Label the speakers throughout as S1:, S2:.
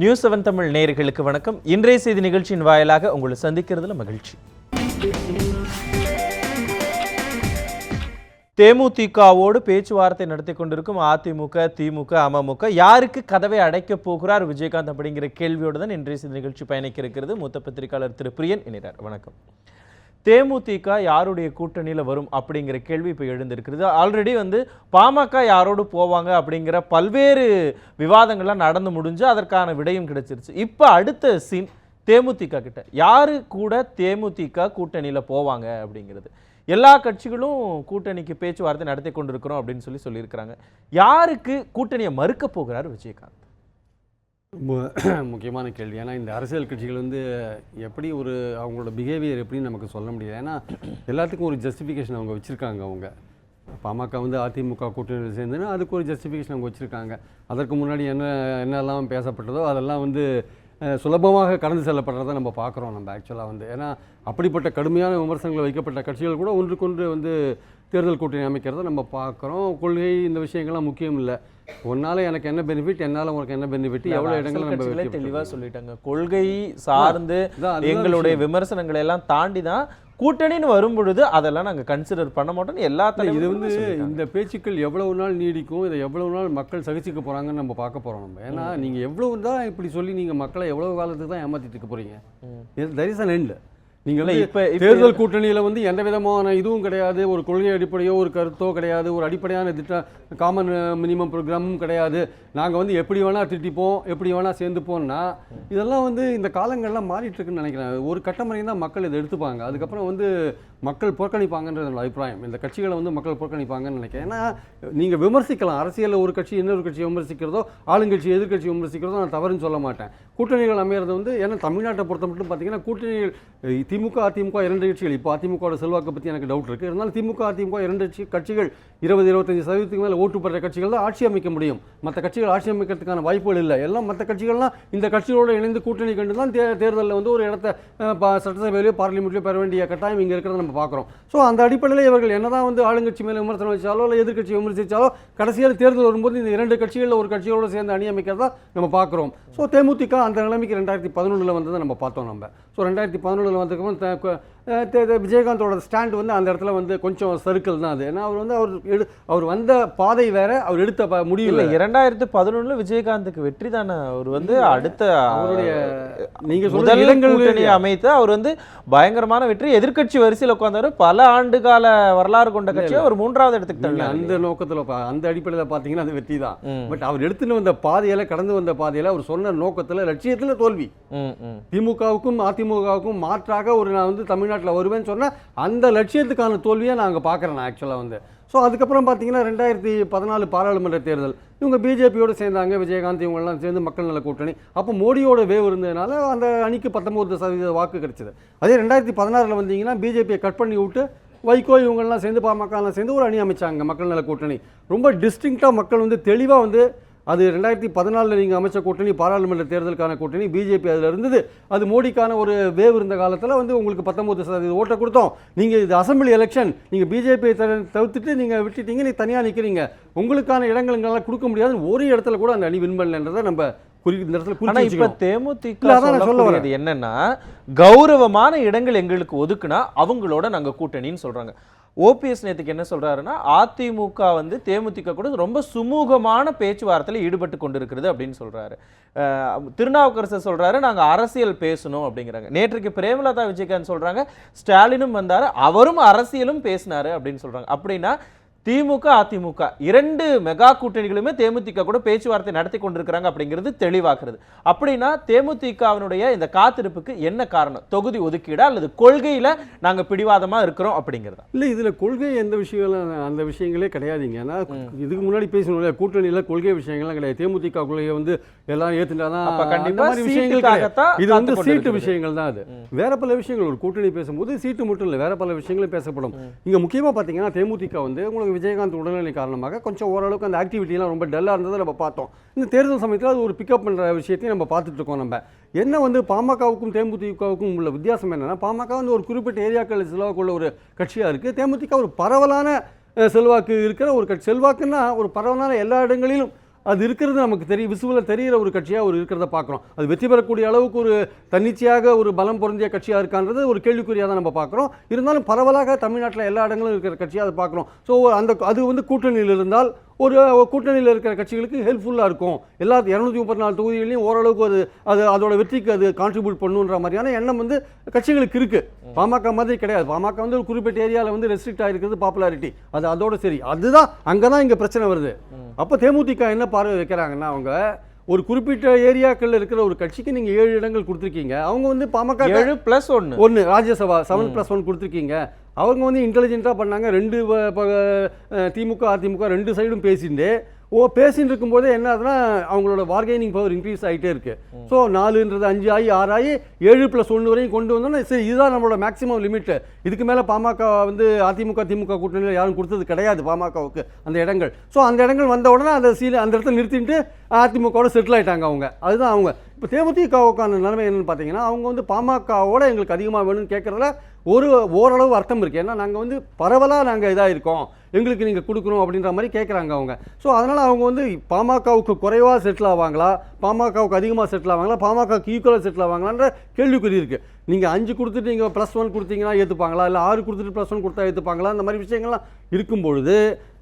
S1: News seven Tamil நேயர்களுக்கு வணக்கம். இன்றைய செய்தி நிகழ்ச்சியின் வாயிலாக உங்களை சந்திக்கிறதுல மகிழ்ச்சி. தேமுதிகவோடு பேச்சுவார்த்தை நடத்தி கொண்டிருக்கும் அதிமுக திமுக அமமுக யாருக்கு கதவை அடைக்கப் போகிறார் விஜயகாந்த் அப்படிங்கிற கேள்வியோடு தான் இன்றைய செய்தி நிகழ்ச்சி பயணிக்க இருக்கிறது. மூத்த பத்திரிகையாளர் திரு பிரியன் இணைகிறார். வணக்கம். தேமுதிக யாருடைய கூட்டணியில் வரும் அப்படிங்கிற கேள்வி இப்போ எழுந்திருக்கிறது. ஆல்ரெடி வந்து பாமக யாரோடு போவாங்க அப்படிங்கிற பல்வேறு விவாதங்கள்லாம் நடந்து முடிஞ்சு அதற்கான விடையும் கிடைச்சிருச்சு. இப்போ அடுத்த சீன் தேமுதிக கிட்ட. யாரு கூட தேமுதிக கூட்டணியில் போவாங்க அப்படிங்கிறது. எல்லா கட்சிகளும் கூட்டணிக்கு பேச்சுவார்த்தை நடத்தி கொண்டிருக்கிறோம் அப்படின்னு சொல்லி சொல்லியிருக்கிறாங்க. யாருக்கு கூட்டணியை மறுக்க போகிறார் விஜயகாந்த்?
S2: முக்கியமான கேள்வி. ஏன்னா இந்த அரசியல் கட்சிகள் வந்து எப்படி ஒரு அவங்களோட பிஹேவியர் எப்படின்னு நமக்கு சொல்ல முடியாது. ஏன்னா எல்லாத்துக்கும் ஒரு ஜஸ்டிஃபிகேஷன் அவங்க வச்சுருக்காங்க அவங்க. பாமக வந்து அதிமுக கூட்டணியில் சேர்ந்துன்னா அதுக்கு ஒரு ஜஸ்டிஃபிகேஷன் அவங்க வச்சுருக்காங்க. அதற்கு முன்னாடி என்ன என்னெல்லாம் பேசப்பட்டதோ அதெல்லாம் வந்து சுலபமாக கடந்து செல்லப்படுறதை நம்ம பார்க்குறோம் நம்ம ஆக்சுவலாக வந்து. ஏன்னா அப்படிப்பட்ட கடுமையான விமர்சனங்கள் வைக்கப்பட்ட கட்சிகள் கூட ஒன்றுக்கொன்று வந்து தேர்தல் கூட்டணி அமைக்கிறத நம்ம பார்க்குறோம். கொள்கை இந்த விஷயங்கள்லாம் முக்கியம் இல்லை உன்னால் எனக்கு என்ன பெனிஃபிட் என்னால் உனக்கு என்ன பெனிஃபிட் எவ்வளோ இடங்கள் நம்ம
S1: கட்சிகளே
S2: வெற்றி
S1: தெளிவா சொல்லிட்டாங்க. கொள்கை சார்ந்து எங்களுடைய விமர்சனங்களை எல்லாம் தாண்டி தான் கூட்டணின்னு வரும் பொழுது அதெல்லாம் நாங்க கன்சிடர் பண்ண மாட்டோம்னு எல்லா
S2: இல்ல, இது வந்து. இந்த பேச்சுக்கள் எவ்வளவு நாள் நீடிக்கும் இதை எவ்வளவு நாள் மக்கள் சகிச்சுக்க போறாங்கன்னு நம்ம பார்க்க போறோம் நம்ம. ஏன்னா நீங்க எவ்வளவு தான் இப்படி சொல்லி நீங்க மக்களை எவ்வளவு காலத்துக்கு தான் ஏமாத்திட்டு இருக்க போறீங்க? தர் இஸ் அன் எண்ட் நீங்க
S1: இல்ல,
S2: வந்து
S1: இப்ப
S2: தேர்தல் கூட்டணியில வந்து எந்த விதமான இதுவும் கிடையாது. ஒரு கொள்கை அடிப்படையோ ஒரு கருத்தோ கிடையாது. ஒரு அடிப்படையான திட்ட காமன் மினிமம் ப்ரோக்ராமும் கிடையாது. நாங்கள் வந்து எப்படி வேணால் திட்டிப்போம் எப்படி வேணால் சேர்ந்துப்போம்னா இதெல்லாம் வந்து இந்த காலங்கள்லாம் மாறிட்டுருக்குன்னு நினைக்கிறேன். ஒரு கட்டம் வரைக்கும் தான் மக்கள் இதை எடுத்துப்பாங்க. அதுக்கப்புறம் வந்து மக்கள் புறக்கணிப்பாங்கன்றது என்னோட அபிப்பிராயம். இந்த கட்சிகளை வந்து மக்கள் புறக்கணிப்பாங்கன்னு நினைக்கிறேன். ஏன்னா நீங்கள் விமர்சிக்கலாம். அரசியலில் ஒரு கட்சி இன்னொரு கட்சியை விமர்சிக்கிறதோ ஆளுங்கட்சி எதிர்கட்சி விமர்சிக்கிறதோ நான் தவறுன்னு சொல்ல மாட்டேன். கூட்டணிகள் அமையிறது வந்து ஏன்னா தமிழ்நாட்டை பொறுத்த மட்டும் பார்த்தீங்கன்னா கூட்டணிகள் திமுக அதிமுக இரண்டு கட்சிகள். இப்போ அதிமுகவோட செல்வாக்கை பற்றி எனக்கு டவுட் இருக்குது இருந்தாலும் திமுக அதிமுக இரண்டு கட்சி கட்சிகள் இருபது இருபத்தஞ்சு சதவீதத்துக்கு மேலே ஓட்டு பெற்ற கட்சிகள் தான் ஆட்சி அமைக்க முடியும். மற்ற கட்சிகள் ஆட்சி அமைக்கிறதுக்கான வாய்ப்புகள் இல்லை. எல்லாம் மற்ற கட்சிகள்லாம் இந்த கட்சிகளோடு இணைந்து கூட்டணி கண்டு தான் தே தேர்தலில் வந்து ஒரு இடத்த சட்டசபையிலையோ பார்லிமெண்ட்லையோ பெற வேண்டிய கட்டாயம் இங்கே இருக்கிறத நம்ம பார்க்குறோம். ஸோ அந்த அடிப்படையில் இவர்கள் என்னதான் வந்து ஆளுங்கட்சி மேலே விமர்சனம் வச்சாலோ இல்லை எதிர்க்கட்சி விமர்சித்தாலோ கடைசியில் தேர்தல் வரும்போது இந்த இரண்டு கட்சிகளில் ஒரு கட்சியோடு சேர்ந்து அணி அமைக்கிறதா நம்ம பார்க்குறோம். ஸோ தேமுதிக அந்த நிலைமைக்கு ரெண்டாயிரத்தி பதினொன்றில் வந்ததை நம்ம பார்த்தோம் நம்ம. ஸோ ரெண்டாயிரத்தி பதினொன்றில் வந்ததுக்கப்புறம் விஜயகாந்தோட ஸ்டாண்ட் வந்து அந்த இடத்துல வந்து கொஞ்சம் சர்க்கிள் தான் அது. ஏன்னா அவர் வந்து அவர் எடு அவர் வந்த பாதை வேற அவர் எடுத்த முடிவு.
S1: இரண்டாயிரத்தி பதினொன்னுல விஜயகாந்துக்கு வெற்றி தானே. அவர் வந்து அடுத்த
S2: அவருடைய நீங்க
S1: முதல் கூட்டணி அமைத்து அவர் வந்து பயங்கரமான வெற்றி. எதிர்க்கட்சி வரிசையில் உட்கார்ந்தாரு. பல ஆண்டு கால வரலாறு கொண்ட கட்சியை அவர் மூன்றாவது இடத்துக்கு தள்ளினார்
S2: அந்த நோக்கத்துல அந்த அடிப்படையில் பார்த்தீங்கன்னா அது வெற்றி தான். பட் அவர் எடுத்துன்னு வந்த பாதையில கடந்து வந்த பாதையில அவர் சொன்ன நோக்கத்துல லட்சியத்துல தோல்வி. திமுகவுக்கும் அதிமுகவுக்கும் மாற்றாக ஒரு நான் வந்து தமிழ்நாட்டில் வருவேன்னு சொன்ன அந்த லட்சியத்துக்கான தோல்வியை நான் அங்கே பார்க்குறேன் நான் ஆக்சுவலாக வந்து. ஸோ அதுக்கப்புறம் பார்த்தீங்கன்னா ரெண்டாயிரத்தி பதினாலு பாராளுமன்ற தேர்தல். இவங்க பிஜேபியோடு சேர்ந்தாங்க விஜயகாந்த் இவங்கெல்லாம் சேர்ந்து மக்கள் நல கூட்டணி. அப்போ மோடியோட வேவ் இருந்ததுனால அந்த அணிக்கு பத்தொம்பது சதவீத வாக்கு கிடைச்சிது. அதே ரெண்டாயிரத்தி பதினாறில் வந்தீங்கன்னா பிஜேபியை கட் பண்ணி விட்டு வைகோ இவங்கெல்லாம் சேர்ந்து பாமகலாம் சேர்ந்து ஒரு அணி அமைச்சாங்க மக்கள் நல கூட்டணி. ரொம்ப டிஸ்டிங்க்டாக மக்கள் வந்து தெளிவாக வந்து அது ரெண்டாயிரத்தி பதினாலில் நீங்கள் அமைச்ச கூட்டணி பாராளுமன்ற தேர்தலுக்கான கூட்டணி பிஜேபி அதில் இருந்தது. அது மோடிக்கான ஒரு வேவ் இருந்த காலத்தில் வந்து உங்களுக்கு பத்தொம்பது சதவீத ஓட்டை கொடுத்தோம். நீங்கள் இது அசம்பிளி எலெக்ஷன் நீங்கள் பிஜேபியை தவிர்த்துட்டு நீங்கள் விட்டுட்டீங்க நீ தனியாக நிற்கிறீங்க உங்களுக்கான இடங்கள் எங்களால் கொடுக்க முடியாது ஒரு இடத்துல கூட அந்த அணி வின் பண்ணலன்றதை நம்ம
S1: என்னன்னா கௌரவமான இடங்கள் எங்களுக்கு ஒதுக்குனா அவங்களோட நாங்க கூட்டணின்னு சொல்றாங்க. ஓபிஎஸ் நேற்றுக்கு என்ன சொல்கிறாருன்னா அதிமுக வந்து தேமுதிக கூட ரொம்ப சுமூகமான பேச்சுவார்த்தையில் ஈடுபட்டு கொண்டிருக்கிறது அப்படின்னு சொல்கிறாரு திருநாவுக்கரசர் சொல்கிறாரு நாங்கள் அரசியல் பேசணும் அப்படிங்கிறாங்க. நேற்றுக்கு பிரேமலதா விஜயகாந்த் சொல்கிறாங்க ஸ்டாலினும் வந்தார் அவரும் அரசியலும் பேசினாரு அப்படின்னு சொல்கிறாங்க அப்படின்னா திமுக அதிமுக இரண்டு மெகா கூட்டணிகளுமே தேமுதிக கூட பேச்சுவார்த்தை நடத்தி கொண்டிருக்கிறாங்க அப்படிங்கிறது தெளிவாகிறது. அப்படின்னா தேமுதிகவினுடைய இந்த காத்திருப்புக்கு என்ன காரணம்? தொகுதி ஒதுக்கீடா அல்லது கொள்கையில நாங்க பிடிவாதமா இருக்கிறோம் அப்படிங்கிறதா?
S2: இல்லை இதில் கொள்கை எந்த விஷயங்களும் அந்த விஷயங்களே கிடையாதுங்க. ஏன்னா இதுக்கு முன்னாடி பேசணும்ல கூட்டணியில் கொள்கை விஷயங்கள்லாம் கிடையாது. தேமுதிக கொள்கையை வந்து எல்லாரும் ஏற்றுட்டாதான். இது வந்து சீட்டு. விஷயங்கள் தான் அது. வேற பல விஷயங்கள். ஒரு கூட்டணி பேசும்போது சீட்டு மட்டும் இல்லை. வேற பல விஷயங்களும் பேசப்படும். இங்க முக்கியமா பார்த்தீங்கன்னா தேமுதிக வந்து உங்களுக்கு விஜயகாந்த் உடல்நிலை காரணமாக கொஞ்சம் ஓரளவுக்கு அந்த ஆக்டிவிட்டிலாம் ரொம்ப டல்லாக இருந்ததை நம்ம பார்த்தோம். இந்த தேர்தல் சமயத்தில் அது ஒரு பிக்கப் பண்ணுற விஷயத்தையும் நம்ம பார்த்துட்ருக்கோம் நம்ம. என்ன வந்து பாமகவுக்கும் தேமுதிகவுக்கும் உள்ள வித்தியாசம் என்னென்னா பாமக வந்து ஒரு குறிப்பிட்ட ஏரியாக்கள் செல்வாக்குள்ள ஒரு கட்சியாக இருக்குது தேமுதிக ஒரு பரவலான செல்வாக்கு இருக்கிற ஒரு கட்சி. செல்வாக்குன்னா ஒரு பரவலான எல்லா இடங்களிலும் அது இருக்கிறது நமக்கு தெரியும் விசுவில் தெரிகிற ஒரு கட்சியாக ஒரு இருக்கிறத பார்க்குறோம். அது வெற்றி பெறக்கூடிய அளவுக்கு ஒரு தன்னிச்சையாக ஒரு பலம் பொருந்திய கட்சியாக இருக்கான்றது ஒரு கேள்விக்குறியாக தான் நம்ம பார்க்குறோம். இருந்தாலும் பரவலாக தமிழ்நாட்டில் எல்லா இடங்களும் இருக்கிற கட்சியாக அதை பார்க்குறோம். ஸோ அந்த அது வந்து கூட்டணியில் இருந்தால் ஒரு கூட்டணியில் இருக்கிற கட்சிகளுக்கு ஹெல்ப்ஃபுல்லாக இருக்கும். எல்லா இரநூத்தி முப்பத்தி நாலு தொகுதிகளையும் ஓரளவுக்கு அது அது அதோட வெற்றிக்கு அது கான்ட்ரிபியூட் பண்ணுன்ற மாதிரியான எண்ணம் வந்து கட்சிகளுக்கு இருக்கு. பாமக மாதிரி கிடையாது. பாமக வந்து ஒரு குறிப்பிட்ட ஏரியாவில் வந்து ரெஸ்ட்ரிக்ட் ஆகிருக்கிறது பாப்புலாரிட்டி அது அதோட சரி. அதுதான் அங்கே தான் இங்கே பிரச்சனை வருது. அப்போ தேமுதிக என்ன பார்வை வைக்கிறாங்கன்னா அவங்க ஒரு குறிப்பிட்ட ஏரியாக்களில் இருக்கிற ஒரு கட்சிக்கு நீங்கள் ஏழு இடங்கள் கொடுத்துருக்கீங்க. அவங்க வந்து பாமக
S1: ஏழு பிளஸ் ஒன்னு
S2: ஒன்று ராஜ்யசபா செவன் ப்ளஸ் ஒன் கொடுத்துருக்கீங்க. அவங்க வந்து இன்டெலிஜென்ட்டாக பண்ணாங்க. ரெண்டு திமுக அதிமுக ரெண்டு சைடும் பேசிட்டு ஓ பேசிட்டு இருக்கும்போதே என்ன ஆகுதுன்னா அவங்களோட பார்கெனிங் பவர் இன்க்ரீஸ் ஆகிட்டே இருக்கு. ஸோ நாலுன்றது அஞ்சு ஆகி ஆறு ஆகி ஏழு ப்ளஸ் ஒன்று வரையும் கொண்டு வந்தோன்னா சரி இதுதான் நம்மளோட மேக்ஸிமம் லிமிட் இதுக்கு மேலே பாமக வந்து அதிமுக திமுக கூட்டணியில் யாரும் கொடுத்தது கிடையாது பாமகவுக்கு அந்த இடங்கள். ஸோ அந்த இடங்கள் வந்த உடனே அந்த சீல அந்த இடத்துல நிறுத்திட்டு அதிமுகவோட செட்டில் ஆயிட்டாங்க அவங்க. அதுதான் அவங்க. இப்போ தேமுதிகவுக்கான நிலைமை என்னென்னு பார்த்தீங்கன்னா அவங்க வந்து பாமகவோட எங்களுக்கு அதிகமாக வேணும்னு கேட்குறதுல ஒரு ஓரளவு அர்த்தம் இருக்குது ஏன்னா நாங்கள் வந்து பரவலாக நாங்கள் இதாக இருக்கோம். எங்களுக்கு நீங்கள் கொடுக்கணும் அப்படின்ற மாதிரி கேட்குறாங்க அவங்க. ஸோ அதனால் அவங்க வந்து பாமகவுக்கு குறைவாக செட்டில் ஆவாங்களா? பாமகவுக்கு அதிகமாக செட்டில் ஆவாங்களா? பாமகவுக்கு ஈக்குவலாக செட்டில் ஆவாங்களான்ற கேள்விக்குறி இருக்குது நீங்கள் அஞ்சு கொடுத்துட்டு நீங்கள் ப்ளஸ் ஒன் கொடுத்தீங்கன்னா ஏற்றுப்பாங்களா இல்லை ஆறு கொடுத்துட்டு ப்ளஸ் ஒன் கொடுத்தா ஏற்றுப்பாங்களா இந்த மாதிரி விஷயங்கள்லாம் இருக்கும் பொழுது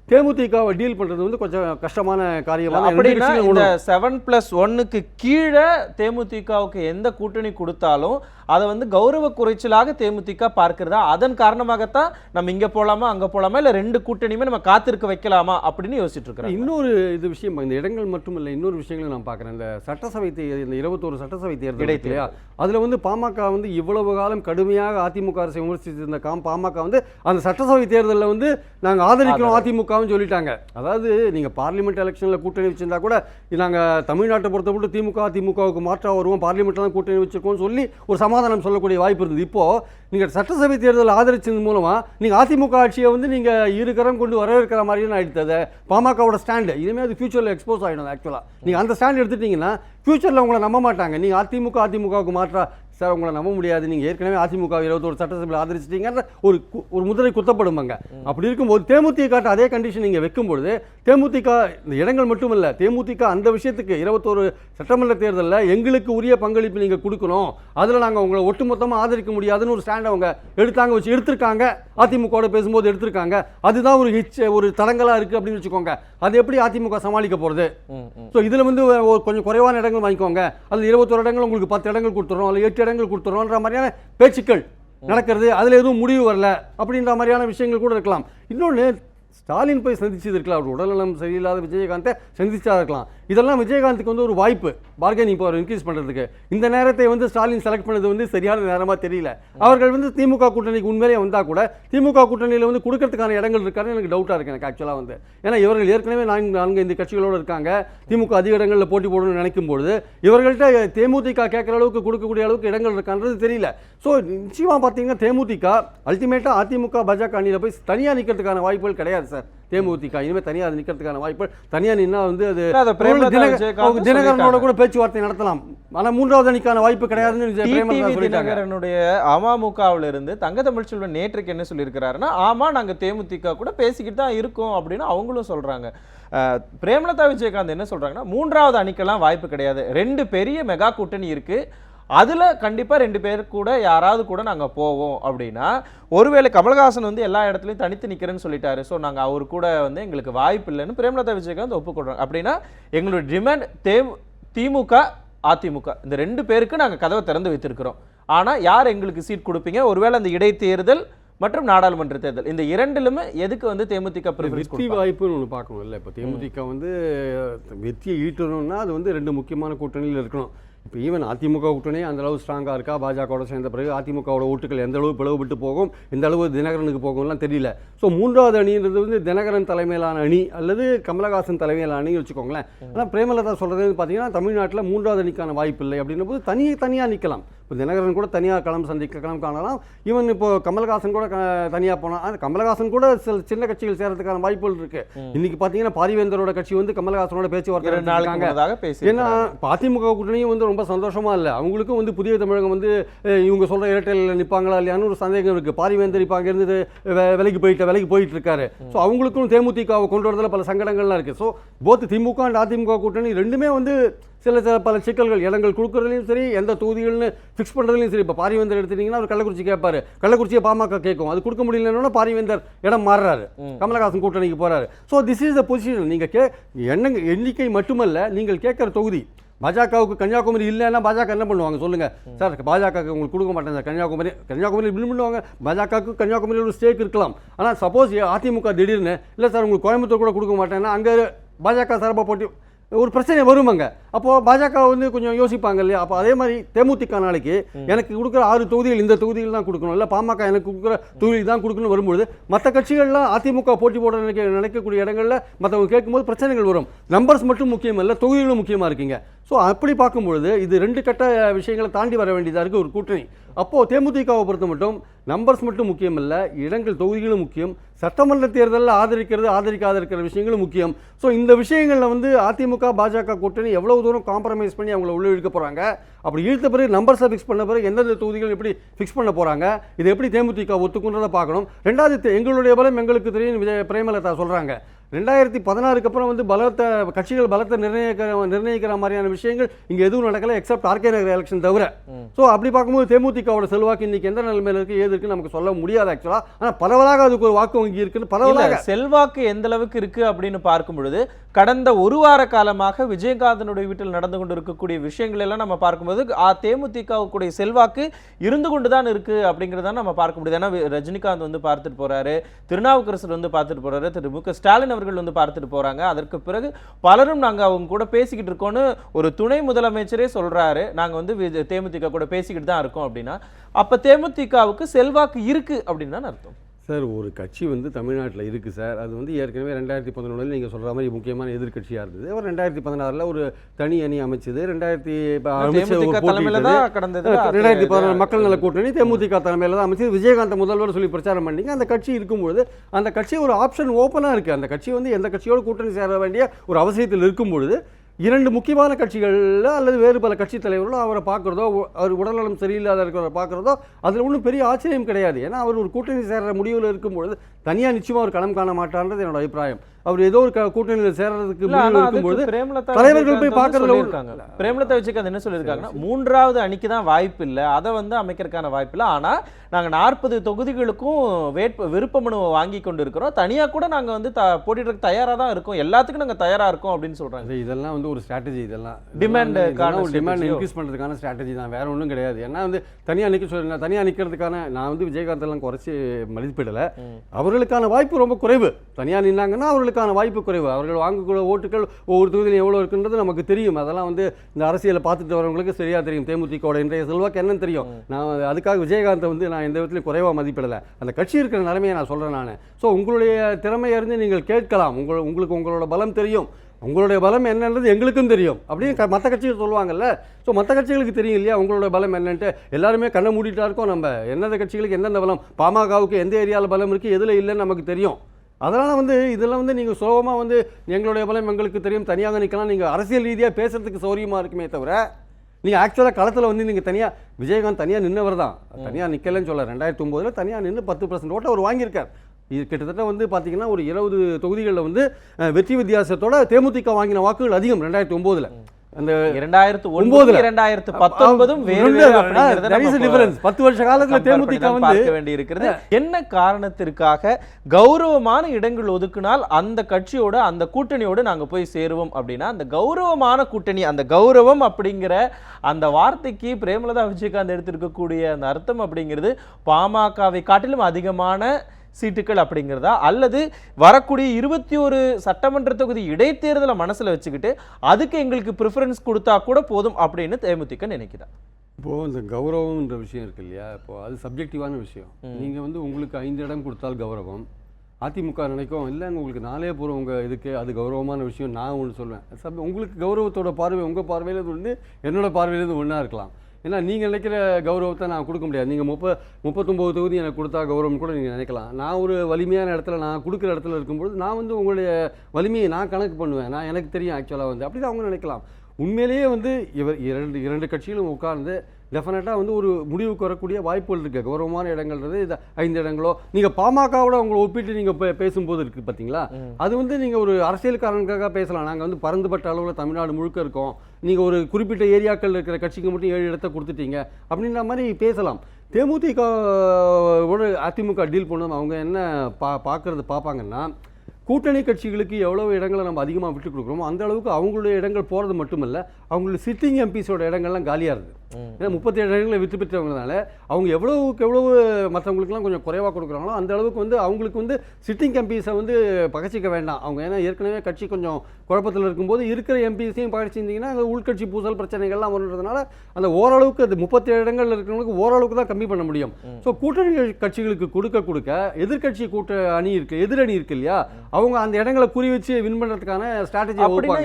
S2: தேமுதிகவை டீல் பண்ணுறது வந்து கொஞ்சம் கஷ்டமான காரியமாக
S1: அப்படின்னா இந்த செவன் பிளஸ் ஒன்னுக்கு கீழே தேமுதிகவுக்கு எந்த கூட்டணி கொடுத்தாலும் அதை வந்து கௌரவ குறைச்சலாக தேமுதிக பார்க்கிறதா? அதன் காரணமாகத்தான் நம்ம இங்க போலாமா அங்க போலாமா இல்ல ரெண்டு கூட்டணியுமே நம்ம காத்திருக்க வைக்கலாமா அப்படின்னு யோசிச்சுட்டு இருக்கிறோம்
S2: இன்னொரு இது விஷயம் இந்த இடங்கள் மட்டும் இல்லை இன்னொரு விஷயங்களும் நான் பார்க்குறேன். இந்த சட்டசபை இந்த இருபத்தோரு சட்டசபை தேர்தல் இல்லையா? அதில் வந்து பாமக வந்து இவ்வளவு காலம் கடுமையாக அதிமுக அரசை விமர்சித்திருந்த காம் பாமக வந்து அந்த சட்டசபை தேர்தலில் வந்து நாங்கள் ஆதரிக்கிறோம் திமுகவும் சொல்லிட்டாங்க. அதாவது நீங்கள் பார்லிமெண்ட் எலெக்ஷனில் கூட்டணி வச்சிருந்தா கூட நாங்கள் தமிழ்நாட்டை பொறுத்த மட்டும் திமுக அதிமுகவுக்கு மாற்றாக வருவோம் பார்லிமெண்ட்டில் தான் கூட்டணி வச்சிருக்கோம்னு சொல்லி ஒரு சமாதானம் சொல்லக்கூடிய வாய்ப்பு இருந்தது. இப்போது நீங்கள் சட்டசபை தேர்தல் ஆதரிச்சது மூலமாக நீங்கள் அதிமுக ஆட்சியை வந்து நீங்கள் இருகரம் கொண்டு வரவேற்கிற மாதிரியும் ஆயிடுத்தது பாமகவோட ஸ்டாண்டு இனிமேல் அது ஃபியூச்சரில் எக்ஸ்போஸ் ஆகிடும் ஆக்சுவலாக நீங்கள் அந்த ஸ்டாண்ட் எடுத்துட்டீங்கன்னா ஃபியூச்சரில் உங்களை நம்ப மாட்டாங்க. நீங்கள் அதிமுக அதிமுகவுக்கு மாற்றா சார் உங்களை நம்ப முடியாது. நீங்கள் ஏற்கனவே அதிமுக இருபத்தோரு சட்டசபையில் ஆதரிச்சிட்டீங்கன்ற ஒரு ஒரு முதிரை குத்தப்படுமாங்க அப்படி இருக்கும்போது தேமுதிக அதே கண்டிஷன் நீங்கள் வைக்கும்பொழுது தேமுதிக இந்த இடங்கள் மட்டுமல்ல தேமுதிக அந்த விஷயத்துக்கு இருபத்தோரு சட்டமன்ற தேர்தலில் எங்களுக்கு உரிய பங்களிப்பு நீங்கள் கொடுக்கணும். அதில் நாங்கள் உங்களை ஒட்டுமொத்தமாக ஆதரிக்க முடியாதுன்னு ஒரு ஸ்டாண்ட் அவங்க எடுத்தாங்க வச்சு எடுத்திருக்காங்க. அதிமுகவோட பேசும்போது எடுத்திருக்காங்க. அதுதான் ஒரு ஹிச் ஒரு தடங்கலாக இருக்குது அப்படின்னு வச்சுக்கோங்க. அது எப்படி அதிமுக சமாளிக்க போகிறது. ஸோ இதில் வந்து கொஞ்சம் குறைவான இடங்கள் வாங்கிக்கோங்க. அதில் இருபத்தொரு இடங்கள் உங்களுக்கு பத்து இடங்கள் கொடுத்துறோம். அல்ல எட்டு இடங்கள் கொடுத்துறோன்ற மாதிரியான பேச்சுக்கள் நடக்கிறது. அதில் எதுவும் முடிவு வரல அப்படின்ற மாதிரியான விஷயங்கள் கூட இருக்கலாம். இன்னொன்று ஸ்டாலின் போய் சந்திச்சது இருக்கலாம். அவர் உடல்நலம் சரியில்லாத விஜயகாந்தை சந்திச்சா இருக்கலாம் இதெல்லாம் விஜயகாந்துக்கு வந்து ஒரு வாய்ப்பு. பார்கெனிங் பவர் இன்க்ரீஸ் பண்ணுறதுக்கு இந்த நேரத்தை வந்து ஸ்டாலின் செலக்ட் பண்ணது வந்து சரியான நேரமாக தெரியல. அவர்கள் வந்து திமுக கூட்டணிக்கு உண்மையிலே வந்தால் கூட திமுக கூட்டணியில் வந்து கொடுக்கறதுக்கான இடங்கள் இருக்கான்னு எனக்கு டவுட்டாக இருக்கு எனக்கு ஆக்சுவலாக வந்து. ஏன்னா இவர்கள் ஏற்கனவே நான்கு நான்கு இந்த கட்சிகளோடு இருக்காங்க. திமுக அதிக இடங்களில் போட்டி போடணும்னு நினைக்கும் பொழுது இவர்கள்ட்ட தேமுதிக கேட்குற அளவுக்கு கொடுக்கக்கூடிய அளவுக்கு இடங்கள் இருக்கான்றது தெரியல. ஸோ நிச்சயமாக பார்த்தீங்கன்னா தேமுதிக அல்டிமேட்டாக அதிமுக பாஜக அணியில் போய் தனியாக நிற்கிறதுக்கான வாய்ப்புகள் கிடையாது சார். தேமுதிக இனிமேல் தனியாக அது நிற்கிறதுக்கான வாய்ப்பு. தனியாக நின்னா வந்து அது அவங்க தினகரனோட. கூட பேச்சுவார்த்தை நடத்தலாம். ஆனால் மூன்றாவது அணிக்கான வாய்ப்பு கிடையாதுன்னு
S1: தினகரனுடைய அமமுகவுல இருந்து தங்க தமிழ்ச்செல்வன் நேற்றுக்கு என்ன சொல்லியிருக்கிறாருன்னா ஆமா நாங்க தேமுதிக கூட பேசிக்கிட்டு தான் இருக்கோம் அப்படின்னு அவங்களும் சொல்றாங்க. அஹ், பிரேமலதா விஜயகாந்த் என்ன சொல்றாங்கன்னா மூன்றாவது அணிக்கெல்லாம் வாய்ப்பு கிடையாது. ரெண்டு பெரிய மெகா கூட்டணி இருக்கு. அதுல கண்டிப்பா ரெண்டு பேர் கூட யாராவது கூட நாங்க போவோம் அப்படின்னா ஒருவேளை கமலஹாசன் வந்து எல்லா இடத்துலயும் தனித்து நிக்கிறேன்னு சொல்லிட்டாரு. ஸோ நாங்க அவர் கூட வந்து எங்களுக்கு வாய்ப்பு இல்லைன்னு பிரேமலதா விஜயகாந்த் ஒப்புக்கொள்றாங்க அப்படின்னா எங்களுடைய டிமாண்ட் தேவ் திமுக அதிமுக. இந்த ரெண்டு பேருக்கு நாங்க கதவை திறந்து வைத்திருக்கிறோம். ஆனா யார் எங்களுக்கு சீட் கொடுப்பீங்க? ஒருவேளை அந்த இடைத்தேர்தல் மற்றும் நாடாளுமன்ற தேர்தல். இந்த இரண்டிலுமே எதுக்கு வந்து தேமுதிக
S2: வெற்றி வாய்ப்புன்னு ஒன்று பார்க்கணும் இல்லை இப்போ தேமுதிக வந்து வெற்றியை ஈட்டணும்னா அது வந்து ரெண்டு முக்கியமான கூட்டணியில் இருக்கணும். இப்போ ஈவன் அதிமுக கூட்டணி அந்த அளவு ஸ்ட்ராங்காக இருக்கா? பாஜகவோட சேர்ந்த பிறகு அதிமுகவோட ஓட்டுகள் எந்த அளவு பிளவுபட்டு போகும்? எந்த அளவு தினகரனுக்கு போகும்லாம் தெரியல. ஸோ மூன்றாவது அணின்றது வந்து தினகரன் தலைமையிலான அணி அல்லது கமலஹாசன் தலைமையிலான அணி வச்சுக்கோங்களேன். ஆனால் பிரேமலதா சொல்கிறது பார்த்தீங்கன்னா தமிழ்நாட்டில் மூன்றாவது அணிக்கான வாய்ப்பு இல்லை அப்படின்னும் போது தனியே தனியாக நிற்கலாம் இப்போ தினகரன் கூட தனியாக களம் சந்திக்க களம் காணலாம். ஈவன் இப்போ கமலஹாசன் கூட தனியாக போனால் அது கமலஹாசன் கூட சில சின்ன கட்சிகள் சேரத்துக்கான வாய்ப்புகள் இருக்கு. இன்னைக்கு பார்த்தீங்கன்னா பாரிவேந்தரோட கட்சி வந்து கமலஹாசனோட பேச்சுவார்த்தை ஏன்னா அதிமுக கூட்டணியும் வந்து ரொம்ப சந்தோஷமா இல்லை. அவங்களுக்கும் வந்து புதிய தமிழகம் வந்து இவங்க சொல்ற இரட்டையில் நிற்பாங்களா இல்லையான்னு ஒரு சந்தேகம் இருக்கு. பாரிவேந்தர் இப்போ அங்கேருந்து வேலைக்கு போயிட்டு வேலைக்கு போயிட்டு இருக்காரு ஸோ அவங்களுக்கும் தேமுதிகவை கொண்டு வரதுல பல சங்கடங்கள்லாம் இருக்கு. So both DMK and AIADMK கூட்டணி ரெண்டுமே வந்து சில சில பல சிக்கல்கள் இடங்கள் கொடுக்குறதுலையும் சரி எந்த தொகுதிகள்னு ஃபிக்ஸ் பண்ணுறதுலையும் சரி. இப்போ பாரிவேந்தர் எடுத்துட்டீங்கன்னா அவர் கள்ளக்குறிச்சி கேட்பாரு கள்ளக்குறிச்சியை பாமக கேட்கும். அது கொடுக்க முடியலன்னா பாரிவேந்தர் இடம் மாறுறாரு. கமலஹாசன் கூட்டணிக்கு போறாரு. So this is the position நீங்கள் கே எண்ணங்க எண்ணிக்கை மட்டுமல்ல நீங்கள் கேட்குற தொகுதி. பாஜகவுக்கு கன்னியாகுமரி இல்லைன்னா பாஜக என்ன பண்ணுவாங்க சொல்லுங்க. சார் பாஜகவுக்கு உங்களுக்கு கொடுக்க மாட்டேன் சார். கன்னியாகுமரி கன்னியாகுமரி வின் பண்ணுவாங்க. பாஜகவுக்கு கன்னியாகுமரியில் ஒரு ஸ்டேக் இருக்கலாம். ஆனால் சப்போஸ் அதிமுக திடீர்னு இல்லை சார் உங்களுக்கு கோயம்புத்தூர் கூட கொடுக்க மாட்டேன்னா அங்கே பாஜக சார்பாக போட்டி ஒரு பிரச்சனை வரும் அங்க அப்போ பாஜக வந்து கொஞ்சம் யோசிப்பாங்க இல்லையா? அப்போ அதே மாதிரி தேமுதிக நாளைக்கு எனக்கு கொடுக்குற ஆறு தொகுதிகள் இந்த தொகுதியில் தான் கொடுக்கணும். இல்லை பாமக எனக்கு கொடுக்குற தொகுதி தான் கொடுக்கணும் வரும்பொழுது மற்ற கட்சிகள்லாம் அதிமுக போட்டி போட நினைக்க நினைக்கக்கூடிய இடங்களில் மற்றவங்க கேட்கும்போது பிரச்சனைகள் வரும். நம்பர்ஸ் மட்டும் முக்கியம் இல்லை தொகுதிகளும் முக்கியமாக இருக்கீங்க. ஸோ அப்படி பார்க்கும்பொழுது இது ரெண்டு கட்ட விஷயங்களை தாண்டி வர வேண்டியதாக இருக்குது ஒரு கூட்டணி. அப்போது தேமுதிகவை பொறுத்த மட்டும் நம்பர்ஸ் மட்டும் முக்கியம் இல்லை இடங்கள் தொகுதிகளும் முக்கியம் சட்டமன்ற தேர்தலில் ஆதரிக்கிறது ஆதரிக்காத இருக்கிற விஷயங்களும் முக்கியம். ஸோ இந்த விஷயங்களில் வந்து அதிமுக பாஜக கூட்டணி எவ்வளவு தூரம் காம்ப்ரமைஸ் பண்ணி அவங்கள உள்ளே இழுக்க போகிறாங்க அப்படி இழுத்த பிறகு நம்பர்ஸை ஃபிக்ஸ் பண்ண பிறகு எந்தெந்த தொகுதிகள் எப்படி ஃபிக்ஸ் பண்ண போகிறாங்க இது எப்படி தேமுதிக ஒத்துக்குன்றதை பார்க்கணும். ரெண்டாவது எங்களுடைய பலம் எங்களுக்கு தெரியும் விஜய் பிரேமலதா சொல்கிறாங்க ரெண்டாயிரத்தி பதினாறுக்கு அப்புறம் வந்து பலத்தை கட்சிகள் பலத்தை நிர்ணயிக்கிற நிர்ணயிக்கிற மாதிரியான விஷயங்கள் இங்கே எதுவும் நடக்கல எக்ஸப்ட் ஆர்கே நகர் எலெக்ஷன் தவிர. ஸோ அப்படி பார்க்கும்போது தேமுதிகவோட செல்வாக்கு இன்னைக்கு எந்த நிலைமையில இருக்கு ஏது இருக்குன்னு நமக்கு சொல்ல முடியாது ஆக்சுவலாக ஆனால் பரவலாக அதுக்கு ஒரு வாக்கு வங்கி இருக்குன்னு பரவலாக.
S1: செல்வாக்கு எந்த அளவுக்கு இருக்கு அப்படின்னு பார்க்கும் பொழுது கடந்த ஒரு வார காலமாக விஜயகாந்தனுடைய வீட்டில் நடந்து கொண்டு இருக்கக்கூடிய விஷயங்கள் எல்லாம் நம்ம பார்க்கும்போது ஆ, தேமுதிகவுக்குடைய செல்வாக்கு இருந்து கொண்டு தான் இருக்கு அப்படிங்கிறத நம்ம பார்க்க முடியுது. ஏன்னா ரஜினிகாந்த் வந்து பார்த்துட்டு போறாரு திருநாவுக்கரசர் வந்து பார்த்துட்டு போறாரு திரு மு க ஸ்டாலின் அவர்கள் வந்து பார்த்துட்டு போறாங்க. அதற்கு பிறகு பலரும் நாங்க அவங்க கூட பேசிக்கிட்டு இருக்கோம்னு ஒரு துணை முதலமைச்சரே சொல்றாரு. நாங்க வந்து தேமுதிக கூட பேசிக்கிட்டு தான் இருக்கோம் அப்படின்னா. அப்ப தேமுதிகவுக்கு செல்வாக்கு இருக்கு அப்படின்னு தான் அர்த்தம்?
S2: சார் ஒரு கட்சி வந்து தமிழ்நாட்டில் இருக்குது சார். அது வந்து ஏற்கனவே ரெண்டாயிரத்தி பதினொன்றில் நீங்கள் சொல்கிற மாதிரி முக்கியமான எதிர்க்கட்சியாக இருந்தது. அவர் ரெண்டாயிரத்தி பதினாறில் ஒரு தனி அணி அமைச்சது. ரெண்டாயிரத்தி
S1: தேமுதிக தலைமையில தான் கடந்த இதுல
S2: ரெண்டாயிரத்தி பதினாறு மக்கள் நல கூட்டணி தேமுதிக தலைமையில் தான் அமைச்சது. விஜயகாந்த் முதல்வர் சொல்லி பிரச்சாரம் பண்ணீங்க. அந்த கட்சி இருக்கும்பொழுது அந்த கட்சி ஒரு ஆப்ஷன் ஓப்பனாக இருக்குது அந்த கட்சி வந்து எந்த கட்சியோடு கூட்டணி சேர வேண்டிய ஒரு அவசியத்தில் இருக்கும் பொழுது இரண்டு முக்கியமான கட்சிகளில் அல்லது வேறு பல கட்சி தலைவர்களோ அவரை பார்க்குறதோ அவர் உடல்நலம் சரியில்லாத இருக்கிறவரை பார்க்குறதோ அதில் ஒன்றும் பெரிய ஆச்சரியம் கிடையாது. ஏன்னா அவர் ஒரு கூட்டணி சேர்கிற முடிவில் இருக்கும் பொழுது தனியாக நிச்சயமாக ஒரு களம் காண மாட்டான்றது என்னோட அபிப்பிராயம். அவர் ஏதோ ஒரு கூட்டணியில் சேர்றதுக்கு தலைவர்கள் போய் பார்க்கறதுல
S1: சொல்லியிருக்காங்க. பிரேமலதா விஜயகாந்த் என்ன சொல்லியிருக்காங்கன்னா மூன்றாவது அணிக்கு தான் வாய்ப்பு இல்ல. அதை வந்து அமைக்கிறதுக்கான வாய்ப்பு இல்ல. ஆனா நாங்க நாற்பது தொகுதிகளுக்கும் வேட்பு விருப்ப மனுவை வாங்கி கொண்டு இருக்கிறோம் தனியா கூட நாங்க வந்து த- போட்டியிடறதுக்கு தயாரா தான் இருக்கோம். எல்லாத்துக்கும் நாங்க தயாரா இருக்கோம் அப்படின்னு சொல்றாங்க.
S2: அது இதெல்லாம் வந்து ஒரு ஸ்ட்ராட்டஜி இதெல்லாம்.
S1: Demand
S2: இதெல்லாம்
S1: கான
S2: ஒரு டிமாண்ட்? இன்க்ரீஸ் பண்ணுறதுக்கான ஸ்ட்ராட்டஜி தான். வேற ஒன்றும் கிடையாது. ஏன்னா வந்து தனியாக நிற்க சொல்ல தனியாக நிற்கிறதுக்கான நான் வந்து விஜயகாந்த் எல்லாம் குறைச்சி மதிப்பிடலை. அவர்களுக்கான வாய்ப்பு ரொம்ப குறைவு. தனியாக நின்னாங்கன்னா அவர்களுக்கான வாய்ப்பு குறைவு. அவர்கள் வாங்கக்கூடிய ஓட்டுகள் ஒவ்வொரு தொகுதியிலும் எவ்வளோ இருக்குன்றது நமக்கு தெரியும். அதெல்லாம் வந்து இந்த அரசியலை பார்த்துட்டு வரவங்களுக்கு சரியா தெரியும். தேமுதிகவோட இன்றைய செல்வாக்கு என்னன்னு தெரியும். நான் அதுக்காக விஜயகாந்தை வந்து நான் எந்த விதத்திலையும் குறைவாக மதிப்பிடலை. அந்த கட்சி இருக்கிற நிலைமையை நான் சொல்கிறேன் நான். ஸோ உங்களுடைய திறமையை இருந்து நீங்கள் கேட்கலாம். உங்கள் உங்களுக்கு உங்களோட பலம் தெரியும். உங்களுடைய பலம் என்னன்றது எங்களுக்கும் தெரியும். அப்படின்னு மற்ற கட்சிகள் சொல்லுவாங்கல்ல. ஸோ மற்ற கட்சிகளுக்கு தெரியும் இல்லையா? உங்களோட பலம் என்னன்ட்டு. எல்லாருமே கண்ணை மூடிட்டா இருக்கோம் நம்ம. எந்தெந்த கட்சிகளுக்கு எந்தெந்த பலம்? பாமகவுக்கு எந்த ஏரியாவில் பலம் இருக்குது எதில் இல்லைன்னு நமக்கு தெரியும். அதனால் வந்து இதெல்லாம் வந்து நீங்கள் சுலபமாக வந்து எங்களுடைய பலம் எங்களுக்கு தெரியும். தனியாக நிற்கலாம் நீங்கள் அரசியல் ரீதியாக பேசுகிறதுக்கு சௌரியமாக இருக்குமே தவிர நீங்கள் ஆக்சுவலாக களத்தில் வந்து நீங்கள் தனியாக விஜயகாந்த் தனியாக நின்றவர் தான். தனியாக நிற்கலன்னு சொல்ல ரெண்டாயிரத்தி ஒம்போதில் தனியாக நின்று பத்து பர்சன்ட் ஓட்டை அவர் வாங்கியிருக்கார். இது கிட்டத்தட்ட வந்து பார்த்தீங்கன்னா ஒரு இருபது தொகுதிகளில் வந்து வெற்றி வித்தியாசத்தோட தேமுதிக வாங்கின வாக்குகள் அதிகம் ரெண்டாயிரத்தி ஒம்போதில் அந்த
S1: இரண்டாயிரத்து ஒன்பதுல. இரண்டாயிரத்து பத்தொன்பதும்.
S2: பத்து வருஷ காலத்துல தேமுதிக
S1: பார்க்க வேண்டியிருக்கிறது என்ன காரணத்திற்காக கௌரவமான இடங்கள் ஒதுக்குனால் அந்த கட்சியோட அந்த கூட்டணியோடு நாங்க போய் சேருவோம் அப்படின்னா அந்த கௌரவமான கூட்டணி அந்த கௌரவம் அப்படிங்கிற அந்த வார்த்தைக்கு பிரேமலதா விஜயகாந்த் எடுத்திருக்கக்கூடிய அந்த அர்த்தம் அப்படிங்கிறது பாமகவை காட்டிலும் அதிகமான சீட்டுகள் அப்படிங்கிறதா? அல்லது வரக்கூடிய இருபத்தி ஒரு சட்டமன்ற தொகுதி இடைத்தேர்தலை மனசுல வச்சுக்கிட்டு அதுக்கு எங்களுக்கு ப்ரிஃபரன்ஸ் கொடுத்தா கூட போதும் அப்படின்னு தேமுதிக நினைக்குதா?
S2: இப்போ இந்த கௌரவம்ன்ற விஷயம் இருக்கு இல்லையா? இப்போ அது சப்ஜெக்டிவான விஷயம். நீங்க வந்து உங்களுக்கு ஐந்து இடம் கொடுத்தால் கௌரவம். அதிமுக நினைக்கும் இல்லைங்க உங்களுக்கு நாளே போகிறோம் உங்கள் இதுக்கு. அது கௌரவமான விஷயம் நான் ஒன்று சொல்லுவேன் சப் உங்களுக்கு கௌரவத்தோட பார்வை உங்கள் பார்வையில இருந்து ஒன்று என்னோட பார்வையிலேருந்து ஒன்றா இருக்கலாம். ஏன்னா நீங்கள் நினைக்கிற கௌரவத்தை நான் கொடுக்க முடியாது. நீங்கள் முப்ப முப்பத்தொம்போது தொகுதி எனக்கு கொடுத்தா கௌரவம் கூட நீங்கள் நினைக்கலாம். நான் ஒரு வலிமையான இடத்துல நான் கொடுக்குற இடத்துல இருக்கும்பொழுது நான் வந்து உங்களுடைய வலிமையை நான் கணக்கு பண்ணுவேன். நான் எனக்கு தெரியும் ஆக்சுவலாக வந்து. அப்படி தான் அவங்க நினைக்கலாம். உண்மையிலேயே வந்து இவர் இரண்டு இரண்டு கட்சிகளும் உட்கார்ந்து டெஃபினட்டாக வந்து ஒரு முடிவுக்கு வரக்கூடிய வாய்ப்புகள் இருக்குது கௌரவமான இடங்கள்ன்றது இது ஐந்து இடங்களோ நீங்கள் பாமகவோட உங்களை ஒப்பிட்டு நீங்கள் பே பேசும்போது இருக்குது பார்த்தீங்களா அது வந்து நீங்கள் ஒரு அரசியல் காரணங்களுக்காக பேசலாம். நாங்கள் வந்து பறந்துபட்ட அளவில் தமிழ்நாடு முழுக்க இருக்கோம். நீங்கள் ஒரு குறிப்பிட்ட ஏரியாக்கள் இருக்கிற கட்சிக்கு மட்டும் ஏழு இடத்த கொடுத்துட்டீங்க. அப்படின்ற மாதிரி பேசலாம். தேமுதிக அதிமுக டீல் பண்ணணும் அவங்க என்ன பா பார்க்கறது பார்ப்பாங்கன்னா கூட்டணி கட்சிகளுக்கு எவ்வளவு இடங்களை நம்ம அதிகமாக விட்டு கொடுக்குறோமோ அந்த அளவுக்கு அவங்களுடைய இடங்கள் போகிறது மட்டுமல்ல அவங்களுடைய சிட்டிங் எம்பிஸோட இடங்கள்லாம் காலியாக இருக்குது. ஏன்னா முப்பத்தி ஏழு இடங்களை விட்டு பெற்றவங்கனால அவங்க எவ்வளவுக்கு எவ்வளவு மற்றவங்களுக்குலாம் கொஞ்சம் குறைவாக கொடுக்குறாங்களோ அந்த அளவுக்கு வந்து அவங்களுக்கு வந்து சிட்டிங் எம்பிஸை வந்து பகச்சிக்க வேண்டாம். அவங்க ஏன்னா ஏற்கனவே கட்சி கொஞ்சம் குழப்பத்தில் இருக்கும்போது இருக்கிற எம்பிஸையும் பகச்சிருந்தீங்கன்னா அங்கே உள்கட்சி பூசல் பிரச்சனைகள்லாம் வருன்றதுனால அந்த ஓரளவுக்கு அது முப்பத்தேழு இடங்கள் இருக்கிறவங்களுக்கு ஓரளவுக்கு தான் கம்மி பண்ண முடியும். ஸோ கூட்டணி கட்சிகளுக்கு கொடுக்க கொடுக்க எதிர்க்கட்சி கூட்ட அணி இருக்கு எதிரணி இருக்கு இல்லையா? அவங்க அந்த இடங்களை குறி வச்சு வின் பண்ணுறதுக்கான ஸ்ட்ராட்டஜி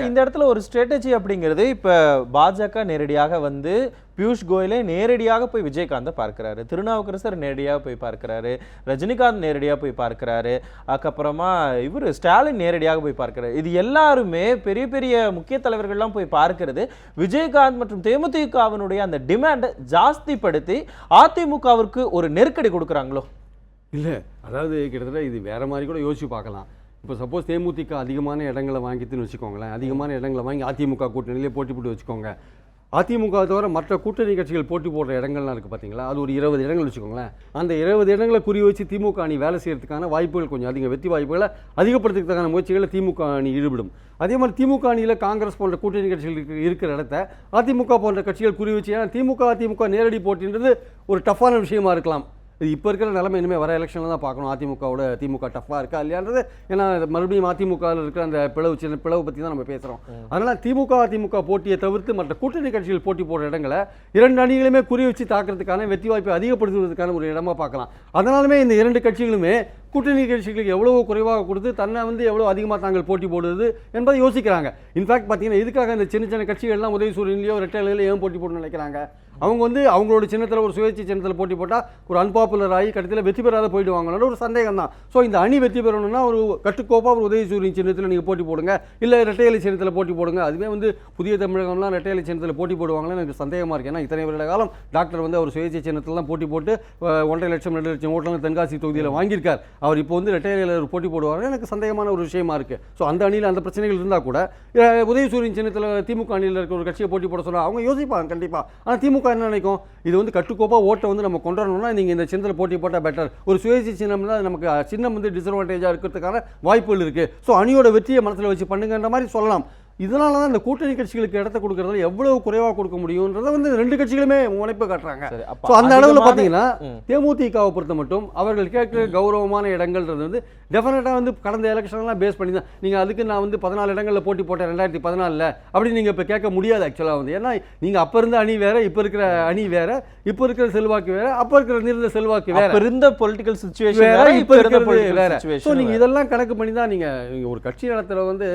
S1: இந்த இடத்துல ஒரு ஸ்ட்ராட்டஜி அப்படிங்கிறது இப்ப பாஜக நேரடியாக வந்து பியூஷ் கோயலே நேரடியாக போய் விஜயகாந்தை பார்க்குறாரு. திருநாவுக்கரசர் நேரடியாக போய் பார்க்கிறாரு. ரஜினிகாந்த் நேரடியாக போய் பார்க்குறாரு. அதுக்கப்புறமா இவர் ஸ்டாலின் நேரடியாக போய் பார்க்கிறாரு. இது எல்லாருமே பெரிய பெரிய முக்கிய தலைவர்கள்லாம் போய் பார்க்கறது. விஜயகாந்த் மற்றும் தேமுதிகவினுடைய அந்த டிமாண்டை ஜாஸ்திப்படுத்தி அதிமுகவிற்கு ஒரு நெருக்கடி கொடுக்குறாங்களோ?
S2: இல்லை அதாவது கிட்டத்தட்ட இது வேற மாதிரி கூட யோசிச்சு பார்க்கலாம். இப்போ சப்போஸ் தேமுதிக அதிகமான இடங்களை வாங்கிட்டுன்னு வச்சுக்கோங்களேன். அதிகமான இடங்களை வாங்கி அதிமுக கூட்டணியிலே போட்டி போட்டு வச்சுக்கோங்க. அதிமுக தவிர மற்ற கூட்டணி கட்சிகள் போட்டி போடுற இடங்கள்லாம் இருக்குது பார்த்தீங்களா அது ஒரு இருபது இடங்கள் வச்சுக்கோங்களேன். அந்த இருபது இடங்களை குறி வச்சு திமுக அணி வேலை செய்யறதுக்கான வாய்ப்புகள் கொஞ்சம் அதிகம். வெற்றி வாய்ப்புகளை அதிகப்படுத்துறதுக்கான முயற்சிகளை திமுக அணி ஈடுபடும். அதே மாதிரி திமுக அணியில் காங்கிரஸ் போன்ற கூட்டணி கட்சிகள் இருக்கிற இடத்த அதிமுக போன்ற கட்சிகள் குறி வச்சு ஏன்னா திமுக அதிமுக நேரடி போட்டின்றது ஒரு டஃப்பான விஷயமா இருக்கலாம். இது இப்போ இருக்கிற நிலைமை இனிமேல் வர எலெக்ஷனில் தான் பார்க்கணும். அதிமுகவோட திமுக டஃப்பாக இருக்கா இல்லையான்றது ஏன்னா மறுபடியும் அதிமுகவில் இருக்கிற அந்த பிளவு சின்ன பிளவு பற்றி தான் நம்ம பேசுகிறோம் அதனால் திமுக அதிமுக போட்டியை தவிர்த்து மற்ற கூட்டணி கட்சிகள் போட்டி போடுற இடங்களை இரண்டு அணிகளுமே குறி வச்சு தாக்குறதுக்கான வெற்றி வாய்ப்பை அதிகப்படுத்துவதற்கான ஒரு இடமா பார்க்கலாம். அதனாலுமே இந்த இரண்டு கட்சிகளுமே கூட்டணி கட்சிகளுக்கு எவ்வளவு குறைவாக கொடுத்து தன்னை வந்து எவ்வளோ அதிகமாக தாங்கள் போட்டி போடுவது என்பதை யோசிக்கிறாங்க. இன்ஃபேக்ட் பார்த்தீங்கன்னா இதுக்காக இந்த சின்ன சின்ன கட்சிகள்லாம் உதயசூரியன்லையோ ரெட்டையிலையோ ஏன் போட்டி போடணும்னு நினைக்கிறாங்க? அவங்க வந்து அவங்களோட சின்னத்தில் ஒரு சுயேட்சை சின்னத்தில் போட்டி போட்டால் ஒரு அன்பாப்புலர் ஆகி கட்டத்தில் வெற்றி பெறாத போயிடுவாங்களோட ஒரு சந்தேகம் தான் ஸோ இந்த அணி வெற்றி பெறணும்னா ஒரு கட்டுக்கோப்பாக ஒரு உதயசூரியன் சின்னத்தில் நீங்கள் போட்டி போடுங்க. இல்லை ரெட்டையலை சின்னத்தில் போட்டி போடுங்க. அதுவே வந்து புதிய தமிழகம்லாம் ரெட்டையலை சின்னத்தில் போட்டி போடுவாங்கன்னு எனக்கு சந்தேகமாக இருக்குது ஏன்னா இத்தனை வருட காலம் டாக்டர் வந்து அவர் சுயேட்சை சின்னத்திலாம் போட்டி போட்டு ஒன்றரை லட்சம் ரெண்டு லட்சம் ஓட்டலாம் தென்காசி தொகுதியில் வாங்கியிருக்கார். அவர் இப்போ வந்து ரெட்டையில ஒரு போட்டி போடுவார் எனக்கு சந்தேகமான ஒரு விஷயமா இருக்குது ஸோ அந்த அணியில் அந்த பிரச்சனைகள் இருந்தால் கூட அஹ், உதயசூரியன் சின்னத்தில் திமுக அணியில் இருக்க ஒரு கட்சியை போட்டி போட சொல்ல அவங்க யோசிப்பாங்க கண்டிப்பாக ஆனால் திமுக என்ன நினைக்கும்? இது வந்து கட்டுக்கோப்பாக ஓட்டை வந்து நம்ம கொண்டாடணும்னா வரணும்னா நீங்கள் இந்த சின்னத்தில் போட்டி போட்டால் பெட்டர் ஒரு சுயேட்சை சின்னம்னா நமக்கு சின்னம் வந்து டிஸ்அட்வான்டேஜாக இருக்கிறதுக்கான வாய்ப்புகள் இருக்குது ஸோ அணியோட வெற்றியை மனசில் வச்சு பண்ணுங்கன்ற மாதிரி சொல்லலாம். இதனால தான் இந்த கூட்டணி கட்சிகளுக்கு இடத்த கொடுக்கறதுல எவ்வளவு குறைவாக கொடுக்க முடியுன்றதை வந்து ரெண்டு கட்சிகளுமே முனைப்பு காட்டுறாங்க. ஸோ அந்த அளவில் பார்த்தீங்கன்னா. தேமுதிகவை பொறுத்த மட்டும் அவர்கள் கேட்குற கௌரவமான இடங்கள்ன்றது வந்து டெஃபினட்டாக வந்து கடந்த எலெக்ஷன்லாம் பேஸ் பண்ணி தான். நீங்கள் அதுக்கு நான் வந்து பதினாலு இடங்களில் போட்டி போட்டேன் ரெண்டாயிரத்தி பதினாலில். அப்படி நீங்கள் இப்போ கேட்க முடியாது ஆக்சுவலாக வந்து. ஏன்னா நீங்கள் அப்போ இருந்த அணி வேற இப்போ இருக்கிற அணி வேற இப்போ இருக்கிற செல்வாக்கு வேற அப்போ இருக்கிற நிறுந்த செல்வாக்கு வேற.
S1: இருந்த பொலிட்டிக்கல் சுச்சுவேஷன்
S2: வேற இப்போ
S1: இருந்த பொலிட்டிக்கல்
S2: வேற. ஸோ நீங்கள் இதெல்லாம் கணக்கு பண்ணி தான் நீங்கள் ஒரு கட்சி நடத்துகிற வந்து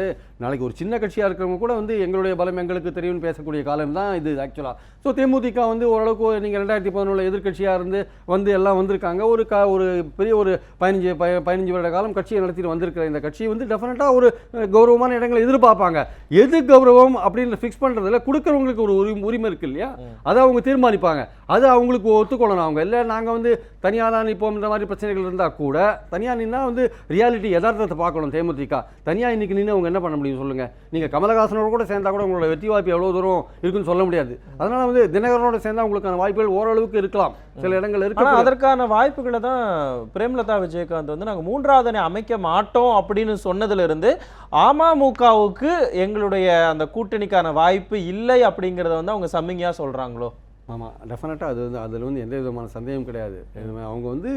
S2: நாளைக்கு ஒரு சின்ன கட்சியாக இருக்கிறவங்க கூட வந்து எங்களுடைய பலம் எங்களுக்கு தெரியும்னு பேசக்கூடிய காலம் தான் இது ஆக்சுவலாக ஸோ தேமுதிக வந்து ஓரளவுக்கு நீங்கள் ரெண்டாயிரத்தி பதினொன்றில் எதிர்கட்சியாக இருந்து வந்து எல்லாம் வந்திருக்காங்க. ஒரு க ஒரு பெரிய ஒரு பதினஞ்சு ப- பதினஞ்சு வருட காலம் கட்சியை நடத்திட்டு வந்திருக்கிற இந்த கட்சி வந்து டெஃபினட்டாக ஒரு கௌரவமான இடங்களை எதிர்பார்ப்பாங்க. எது கௌரவம் அப்படின்னு ஃபிக்ஸ் பண்ணுறதுல கொடுக்குறவங்களுக்கு ஒரு உரிமை இருக்கு இல்லையா? அதை அவங்க தீர்மானிப்பாங்க. அது அவங்களுக்கு ஒத்துக்கொள்ளணும். அவங்க இல்லை நாங்கள் வந்து தனியாக தான் நிற்போம்ன்ற மாதிரி பிரச்சனைகள் இருந்தால் கூட தனியாக நின்னா வந்து ரியாலிட்டி யதார்த்தத்தை பார்க்கணும் தேமுதிக. தனியாக இன்னைக்கு நின்று அவங்க என்ன பண்ண முடியும் சொல்லுங்கள் நீங்கள் கமலஹாசனோட கூட சேர்ந்தா கூட உங்களோட வெற்றி வாய்ப்பு எவ்வளோ தூரம் இருக்குன்னு சொல்ல முடியாது. அதனால வந்து தினகரனோட சேர்ந்தா உங்களுக்கான வாய்ப்புகள் ஓரளவுக்கு இருக்கலாம். சில இடங்கள் இருக்கு
S1: அதற்கான வாய்ப்புகளை தான் பிரேமலதா விஜயகாந்த் வந்து நாங்க மூன்றாவது அணி அமைக்க மாட்டோம் அப்படின்னு சொன்னதுல இருந்து அமமுகவுக்கு எங்களுடைய அந்த கூட்டணிக்கான வாய்ப்பு இல்லை அப்படிங்கறத வந்து அவங்க சம்மிங்கா சொல்றாங்களோ?
S2: ஆமாம் டெஃபினட்டாக அது வந்து அதில் வந்து எந்த விதமான சந்தேகம் கிடையாது. அவங்க வந்து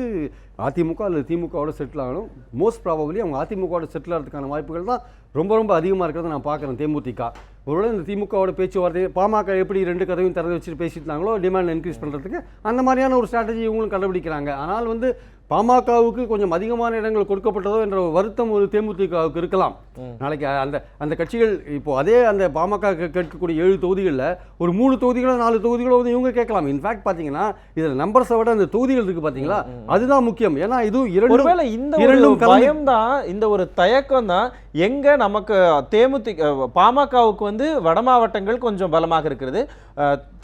S2: அதிமுக அல்லது திமுகவோட செட்டில் ஆகணும். மோஸ்ட் ப்ராபபிளி அவங்க அதிமுகவோட செட்டில் ஆகிறதுக்கான வாய்ப்புகள் தான் ரொம்ப ரொம்ப அதிகமாக இருக்கிறத நான் பார்க்குறேன் தேமுதிக. ஒருவேளை இந்த திமுகவோட பேச்சுவார்த்தை பாமக எப்படி ரெண்டு கதவையும் திறந்து வச்சுட்டு பேசிட்டாங்களோ டிமாண்ட் இன்க்ரீஸ் பண்ணுறதுக்கு அந்த மாதிரியான ஒரு ஸ்ட்ராட்டஜி இவங்களும் கண்டுபிடிக்கிறாங்க. ஆனால் வந்து பாமகவுக்கு கொஞ்சம் அதிகமான இடங்கள் கொடுக்கப்பட்டதோ என்ற ஒரு வருத்தம் ஒரு தேமுதிகவுக்கு இருக்கலாம். நாளைக்கு அந்த அந்த கட்சிகள் இப்போ அதே அந்த பாமக கேட்கக்கூடிய ஏழு தொகுதிகளில் ஒரு மூணு தொகுதிகளோ நாலு தொகுதிகளோ வந்து இவங்க கேட்கலாம். இன்ஃபேக்ட் பார்த்தீங்கன்னா இதில் நம்பர்ஸை விட அந்த தொகுதிகள் இருக்கு பார்த்தீங்களா அதுதான் முக்கியம். ஏன்னா இதுவும் இரண்டு
S1: இந்த
S2: இரண்டும்
S1: பயம் தான் இந்த ஒரு தயக்கம் தான் எங்கே நமக்கு தேமுதிக பாமகவுக்கு வந்து வட மாவட்டங்கள் கொஞ்சம் பலமாக இருக்கிறது.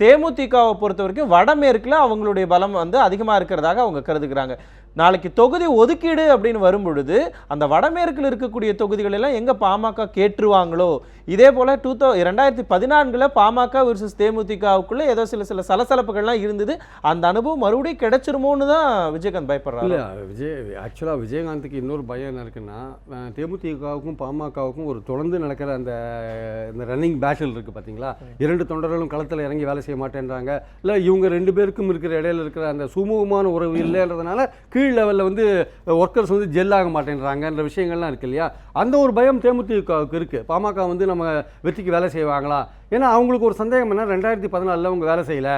S1: தேமுதிகவை பொறுத்த வரைக்கும் வடமேற்கில் அவங்களுடைய பலம் வந்து அதிகமாக இருக்கிறதாக அவங்க கருதுகிறாங்க. நாளைக்கு தொகுதி ஒதுக்கீடு அப்படின்னு வரும் பொழுது அந்த வடமேற்கில் இருக்கக்கூடிய தொகுதிகளெல்லாம் எங்கே பாமக கேட்டுருவாங்களோ? இதே போல் டூ தௌ ரெண்டாயிரத்தி பதினான்கில் பாமக விர்சஸ் தேமுதிகவுக்குள்ளே ஏதோ சில சில சலசலப்புகள்லாம் இருந்தது. அந்த அனுபவம் மறுபடியும் கிடைச்சிருமோன்னு தான் விஜயகாந்த் பயப்படுறாரு.
S2: விஜய் ஆக்சுவலாக விஜயகாந்துக்கு இன்னொரு பயம் என்ன இருக்குன்னா தேமுதிகவுக்கும் பாமகவுக்கும் ஒரு தொடர்ந்து நடக்கிற அந்த இந்த ரன்னிங் பேட்டில் இருக்குது பார்த்தீங்களா இரண்டு தொண்டர்களும் களத்தில் இறங்கி வேலை செய்ய மாட்டேன்றாங்க. இல்லை இவங்க ரெண்டு பேருக்கும் இருக்கிற இடையில இருக்கிற அந்த சுமூகமான உறவு இல்லைன்றதுனால கீழ் லெவலில் வந்து ஒர்க்கர்ஸ் வந்து ஜெல் ஆக மாட்டேன்றாங்கன்ற விஷயங்கள்லாம் இருக்கு இல்லையா? அந்த ஒரு பயம் தேமுதிகவுக்கு இருக்குது பாமக வந்து நம்ம வெற்றிக்கு வேலை செய்வாங்களா? ஏன்னா அவங்களுக்கு ஒரு சந்தேகம் என்ன ரெண்டாயிரத்தி பதினாலில் அவங்க வேலை செய்யலை.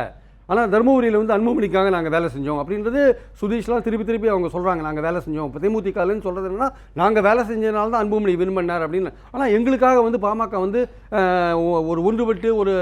S2: ஆனால் தருமபுரியில் வந்து அன்புமணிக்காக நாங்கள் வேலை செஞ்சோம் அப்படின்றது சுதீஷ்லாம் திருப்பி திருப்பி அவங்க சொல்கிறாங்க நாங்கள் வேலை செஞ்சோம். இப்போ தேமுதிகலன்னு சொல்கிறது என்னன்னா நாங்கள் வேலை செஞ்சதுனால தான் அன்புமணி வின் பண்ணார் அப்படின்னு. ஆனால் எங்களுக்காக வந்து பாமக வந்து ஒரு ஒன்றுபட்டு ஒரு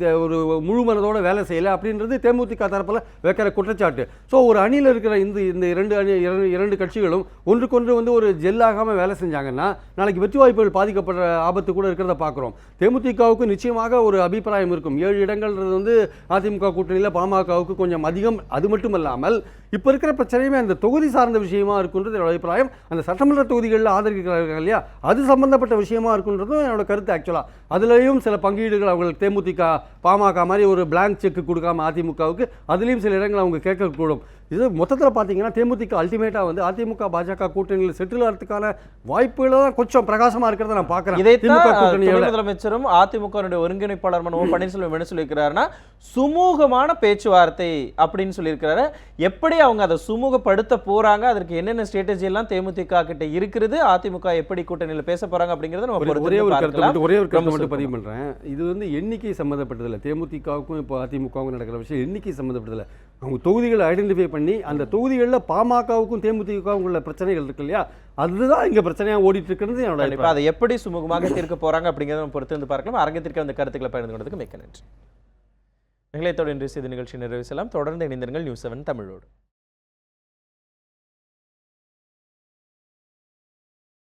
S2: தே- ஒரு முழு மனதோட வேலை செய்யலை அப்படின்றது தேமுதிக தரப்பில் வைக்கிற குற்றச்சாட்டு. ஸோ ஒரு அணியில் இருக்கிற இந்த இந்த இரண்டு அணி இரண்டு இரண்டு கட்சிகளும் ஒன்றுக்கொன்று வந்து ஒரு ஜெல்லாகாமல் வேலை செஞ்சாங்கன்னா நாளைக்கு வெற்றி வாய்ப்புகள் பாதிக்கப்படுற ஆபத்து கூட இருக்கிறத பார்க்குறோம். தேமுதிகவுக்கு நிச்சயமாக ஒரு அபிப்பிராயம் இருக்கும். ஏழு இடங்கள்ன்றது வந்து அதிமுக கூட்டணியில் பாமகவுக்கு கொஞ்சம் அதிகம். அது மட்டும் இல்லாமல் இப்போ இருக்கிற பிரச்சனையுமே அந்த தொகுதி சார்ந்த விஷயமா இருக்குன்றது என்னோட அபிப்பிராயம். அந்த சட்டமன்ற தொகுதிகளில் ஆதரிக்கிறார்கள் இல்லையா? அது சம்பந்தப்பட்ட விஷயமா இருக்குன்றதும் என்னோட கருத்து ஆக்சுவலாக அதுலேயும் சில பங்கீடுகள் அவங்களுக்கு தேமுதிக பாமக மாதிரி ஒரு பிளாங்க் செக் கொடுக்காம அதிமுகவுக்கு அதுலேயும் சில இடங்கள் அவங்க கேட்கக்கூடும். இது மொத்தத்தில் பார்த்தீங்கன்னா தேமுதிக அல்டிமேட்டாக வந்து அதிமுக பாஜக கூட்டணியில் செட்டில் ஆகிறதுக்கான வாய்ப்புகள் தான் கொஞ்சம் பிரகாசமாக இருக்கிறத நான் பார்க்குறேன்
S1: இதைத்தான்
S2: திமுக
S1: முதலமைச்சரும் அதிமுக ஒருங்கிணைப்பாளர் மனோ பன்னீர்செல்வம் என்ன சொல்லியிருக்கிறாருன்னா சுமூகமான பேச்சுவார்த்தை அப்படின்னு சொல்லியிருக்கிறாரு. எப்படி அவங்க அதை சுமூகப்படுத்த போறாங்க அதற்கு என்னென்ன ஸ்ட்ராட்டஜி எல்லாம் தேமுதிக கிட்ட இருக்கிறது அதிமுக எப்படி கூட்டணியில பேச போறாங்க அப்படிங்கறத நம்ம
S2: ஒரே ஒரே கருத்தை. மட்டும் ஒரே ஒரு கருத்தை மட்டும் பதிவு. பண்ணுறேன் இது வந்து எண்ணிக்கை சம்மந்தப்பட்டதில்லை தேமுதிகவுக்கும் இப்போ அதிமுகவுக்கும் நடக்கிற விஷயம் எண்ணிக்கை சம்மந்தப்பட்டதில்லை அவங்க தொகுதிகளை ஐடென்டிஃபை பண்ணி அந்த தொகுதிகளில் பாமகவுக்கும் தேமுதிகவுக்கும் உள்ள பிரச்சனைகள் இருக்கு இல்லையா? அதுதான் இங்கே பிரச்சனையாக ஓடிட்டு இருக்கிறது என்னோட
S1: அதை எப்படி சுமூகமாக தீர்க்க போறாங்க அப்படிங்கறத நம்ம பொறுத்து வந்து பார்க்கலாம். அரங்கத்திற்கு அந்த கருத்துக்களை பகிர்ந்து கொண்டதுக்கு மிக்க நன்றி. நிகழ்த்தோடு இன்று செய்தி நிகழ்ச்சி நிறைவு செய்யலாம். தொடர்ந்து இணைந்திருங்கள் நியூஸ் செவன் தமிழோடு.